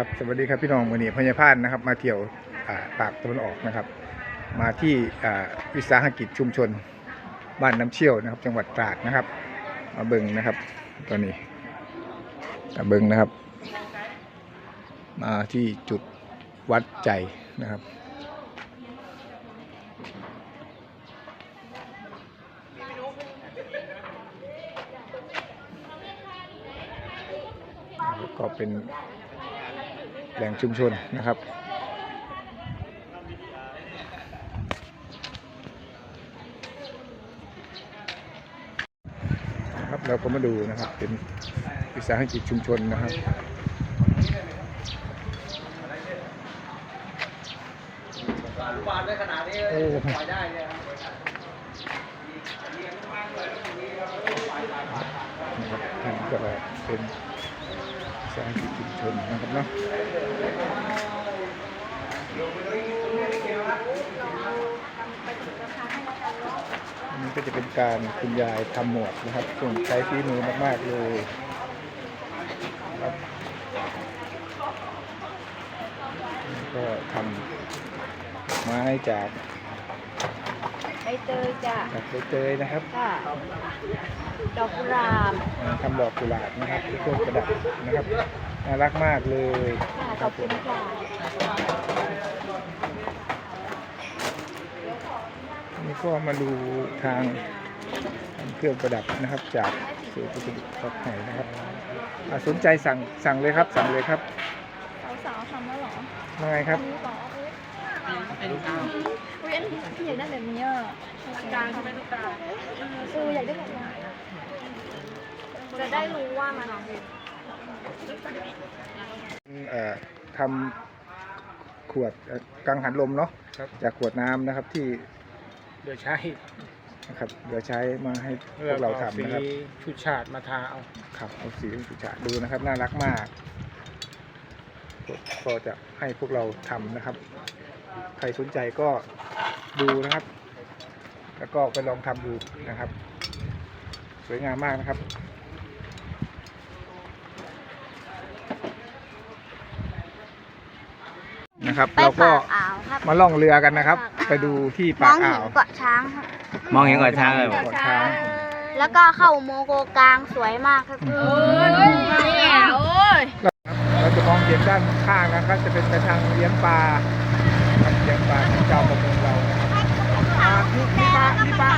ครับสวัสดีครับพี่น้องวันนี้พญาพานนะครับ มาเที่ยวปากตะวันออกนะครับ มาที่วิสาหกิจชุมชนบ้านน้ำเชี่ยวนะครับ จังหวัดตราดนะครับมาเบิงนะครับตอนนี้มาเบิงนะครับ มาที่จุดวัดใจนะครับก็เป็น แหล่งชุมชนนะครับ ครับเราก็มาดูนะครับ เป็นวิสาหกิจชุมชนนะครับอนุบาลได้ขนาดนี้โอ้ปล่อยได้เนี่ยครับนะครับท่านก็เป็นาหกิจชุมชนนะครับเนาะอันนี่ก็จะเป็นการคุณยายทำหมวกนะครับซึ่งใช้ฝีมือมาก ๆ เลยครับนี่ก็ทำไม้จากใบเตยจ้ะจากใบเตยนะครับค่ะ ดอกกุหลาบทำดอกกุหลาบนะครับที่เครื่องประดับนะครับน่ารักมากเลยค่ะคขรัอบบผคุมณค่ะนี่ก็มาดูทางทำเครื่องประดับนะครับจากสื่อประดิษฐ์ครับไหนนะครับอ่าสนใจสั่งสั่งเลยครับสั่งเลยครับสาวๆทำแล้วเหรอมาไงครับ อันนี้เรออุ้ยนพี่อยากได้แบบนี้อะกลางใช่ไหมลูกกลางเอออยากได้แบบนี้จะได้รู้ว่ามันเอ่อทำขวดกังหันลมเนาะจากขวดน้ำนะครับที่เดี๋ยวใช้นะครับเดี๋ยวใช้มาให้พวกเราทำนะครับชุดชาติมาทาเอาครับเอาสีสุดชาดดูนะครับน่ารักมากก็จะให้พวกเราทำนะครับ ใครสนใจก็ดูนะครับ แล้วก็ไปลองทำดูนะครับ สวยงามมากนะครับนะครับ ไปเราก็ปากอ่าวครับ มาล่องเรือกันนะครับ ไปดูที่มปาอกงอ่าเห็นว เกาะช้างครับมองเห็นก่อนช้างเลยเกาะช้าง แล้วก็เข้าอุโมงค์โกกลางสวยมากครับเราจะมองเห็นด้านข้างนะครับ จะเป็นกระชังเลี้ยงปลา ครับเลี้ยงปลาของเจ้าประมงเรานะครับอ่ามีมีปลามีปลา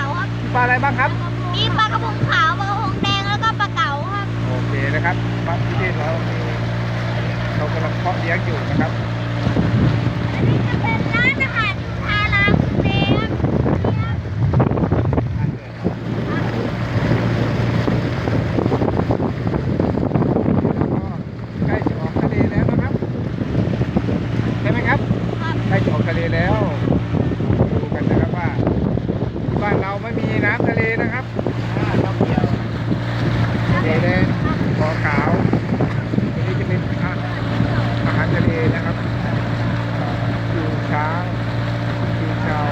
มีปลาอะไรบ้างครับ มีปลากระพงขาวปลากระพงแดงแล้วก็ปลาเก๋าครับโอเคนะครับบางที่เรามีเรากำลังเพาะเลี้ยงอยู่นะครับ อันนี้จะเป็นร้านอาหารทาราบุฟเฟ่ครับ ใกล้จะออกทะเลแล้วนะครับใช่ไหมครับใกล้จะออกทะเลแล้ว ดูกันนะครับว่า บ้านเราไม่มีน้ำทะเลนะครับอ่าต้องเกี่ยวทะเลแดงขอขาวอันนี้จะเป็นอาอาหารทะเลนะครับอ่าคิวช้างคิวชาว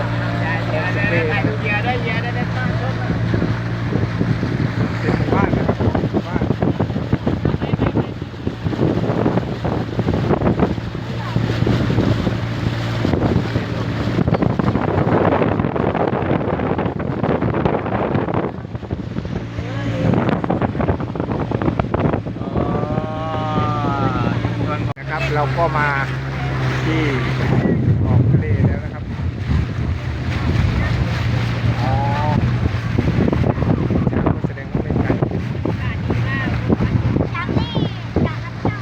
ของสเปนเป็นหมู่บ้านนะครับหมู่บ้าน นะครับ เราก็มาที่ออกทะเลแล้วนะครับ อ๋อช้างก็แสดงว่าเป็นไก่ ช้างนี่จากน้ำเจ้า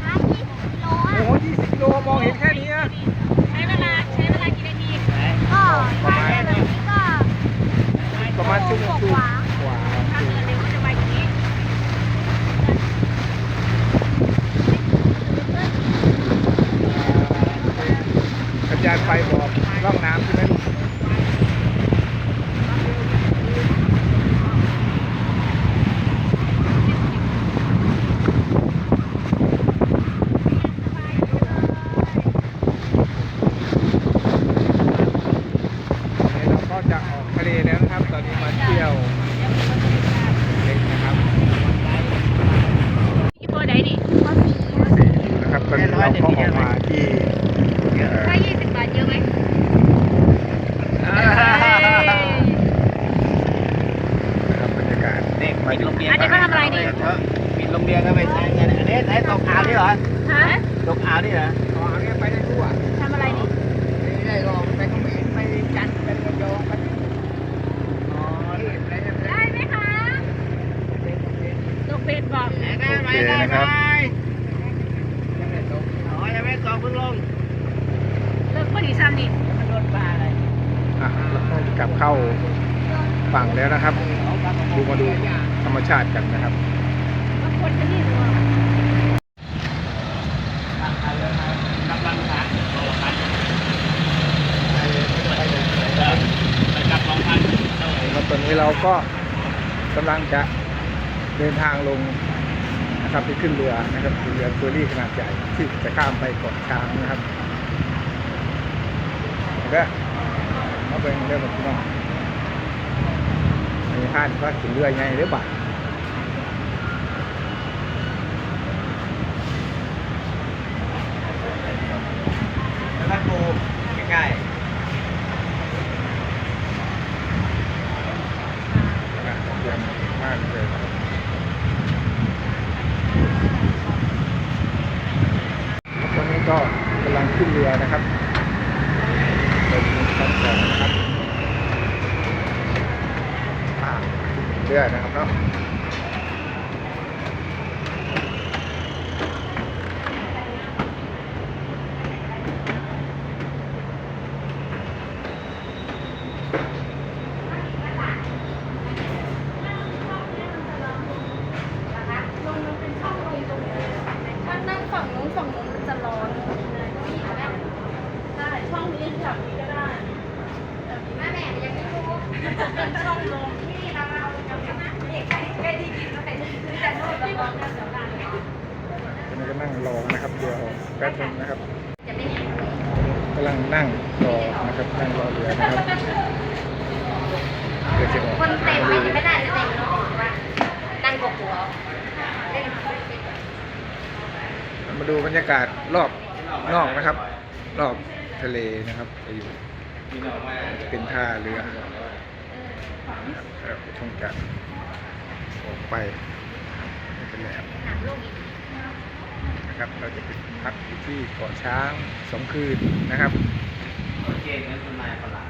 ช้างยี่สิบกิโล โอ้โห20กิโลมองเห็นแค่นี้นะ ใช้เวลาใช้เวลากี่นาทีก็ถ้าเป็นแบบนี้ก็ ประมาณชั่วโมงครึ่ง กว่า กว่า ถ้าเดินเร็วก็จะไปอย่างนี้ สัญญาณไฟบอกร่องน้ำใช่ไหมลูกวันนี้เราก็จะออกทะเลแล้วนะครับ ตอนนี้มาเที่ยวเล็กนะครับ พอสี นะครับตอน เราก็ออกมาที่เอ่อ ถ้ายี่สิบบาทเยอะไหม นะครับบรรยากาศ เด็ก มา ปิด ดู โรงเรียน อันนี้เขาทำอะไรนี่ ปิดโรงเรียนก็ไม่ใช่เงินอันนี้ใช้ตกอ่าวนี่เหรอฮะตกอ่าวนี่เหรออ๋อเนี่ยไปได้ทั่วทำอะไรนี่ไม่ได้หรอกไปเขมรไปจันทร์ไประยองไปอ๋อที่อะไรเนี่ยได้ไหมคะตกเบ็ดบอกโอเคนะครับอ๋อยังไม่ตกเพิ่งลงเลิกพอดีซ้ำนี่มันโดนปลาอะไรอะเราก็กลับเข้าฝั่งแล้วนะครับ ดูมาดูธรรมชาติกันนะครับบาง คนจะนี่หรือเปล่ากำลังขาไปจับสองพันแล้วตอนนี้เราก็กำลังจะเดินทางลงนะครับไปขึ้นเรือนะครับเรือเฟอร์รี่ขนาดใหญ่ที่จะข้ามไปเกาะช้างนะครับเด้อมาเป็นเรื่องแบบพี่น้องอันนี้ท่านก็ขึ้นเรือไงหรือเปล่า แล้วก็ปูใกล้ อะเยี่ยมมากเลยนะครับตอนนี้ ก็กำลังขึ้นเรือนะครับเป็นชั้นสองนะครับอ่าเรือนะครับเนาะ ถ้านั่งฝั่งนู้นฝั่งนู้นมันจะร้อนได้ช่องนี้แบบนี้ก็ได้แม่แม่ยังไม่รู้เป็นช่องลมที่เราเอาจะทำนะเด็กใกล้ที่กินก็เป็นจะโดนระวังนะเดี๋ยวกัน ตอนนี้ก็นั่งรอนะครับเรือออกแป๊บนึงนะครับจะไม่เห็นกำลังนั่งรอนะครับนั่งรอเรือนะครับเรือจะออกคนเต็มไม่ไม่ได้จะเต็มเนาะนั่งกบหัวเล่นมาดูบรรยากาศรอบนอกนะครับ รอบทะเลนะครับไปอยู่ๆมีน้องมาเป็นท่าเรือนะครับแล้วคงจะออกไปไม่เป็นแหลมห นักลูกอีกนะครับ เราจะไปพักอยู่ที่เกาะช้างสองคืนนะครับเก่งนั่นคุณนายฝรั่ง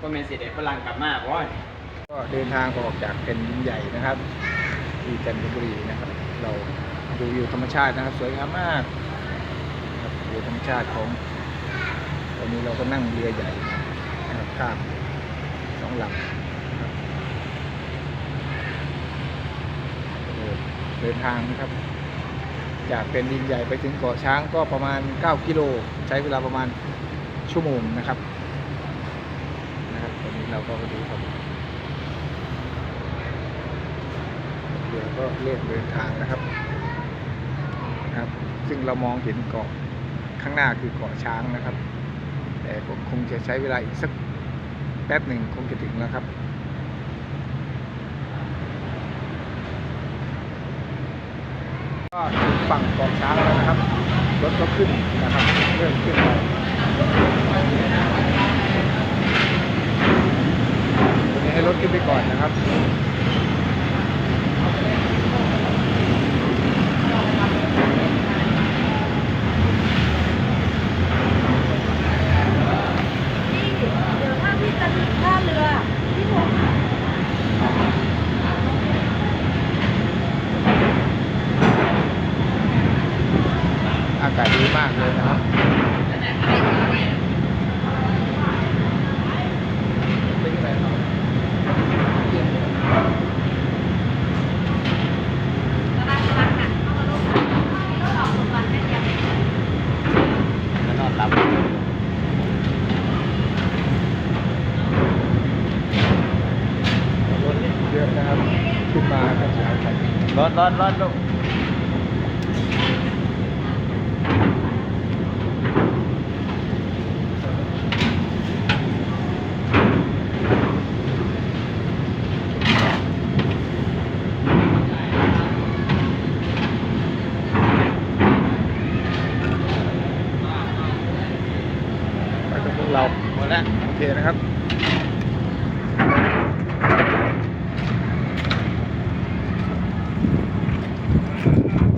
ก็เป็นสิเด็กฝรั่งกลับมาเพราะว่าก็เดินทางออกจากแผ่นดินใหญ่นะครับ ที่จันทบุรีนะครับ เราดูอยู่ธรรมชาตินะครับ สวยงามมากนะครับดูธรรมชาติของตอนนี้เราก็นั่งเรือใหญ่นะครับข้ามสองลำนะครับเดินเดินทางนะครับ จากเป็นดินใหญ่ไปถึงเกาะช้างก็ประมาณ 9 กิโล ใช้เวลาประมาณชั่วโมงนะครับนะครับตอนนี้เราก็มาดูครับเรือก็เริ่มเดินทางนะครับนะครับ ซึ่งเรามองเห็นเกาะข้างหน้าคือเกาะช้างนะครับ แต่ผมคงจะใช้เวลาอีกสักแป๊บหนึ่งคงจะถึงแล้วครับ ก็ถึงฝั่งกองช้างแล้วนะครับ รถก็ขึ้นนะครับ เริ่มขึ้นแล้วตัวนี้ให้รถขึ้นไปก่อนนะครับ เดี๋ยวถ้าพี่จะถึงท่าเรือพี่ผม อากาศดีมากเลยนะครับเป็นยังไงครับ แล้วนอนหลับ รถเยอะนะครับ ขึ้นมากันยาวไป รถรถรถลูก เค นะครับ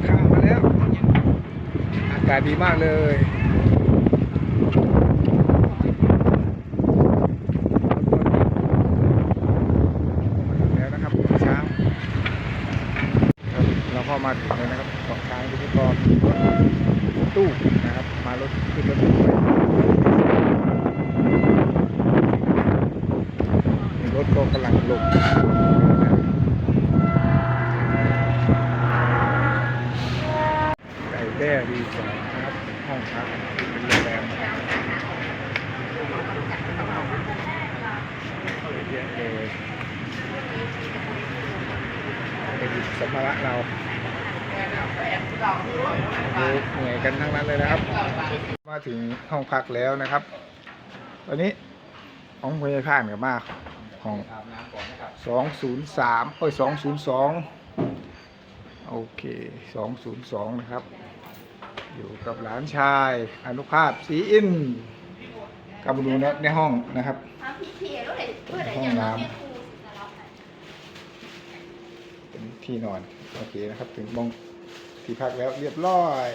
ข้ามมาแล้ว อากาศดีมากเลยแล้วนะครับเช้าครับเราก็มาถึงแล้วนะครับเกาะช้างที่นี่ก็มีรถตู้นะครับ มารถขึ้นรถตู้ไปมีรถ กำลังลงไก่แด้รีสอร์ทครับห้องพักเป็นโรงแรมเยอะเลยไปหยิบสัมภาระเราเหนื่อยกันทั้งนั้นเลยนะครับ มาถึงห้องพักแล้วนะครับ ตอนนี้ของพยาพานกับมาก ของอาบน้ำก่อนนะครับสองศูนย์สามเอ้ยสองศูนย์สองโอเคสองศูนย์สองนะครับ อยู่กับหลานชายอนุภาพสีอินทร์กลับมาดูนะในห้องนะครับห้องน้ำเป็นที่นอน โอเคนะครับ ถึงมองที่พักแล้วเรียบร้อย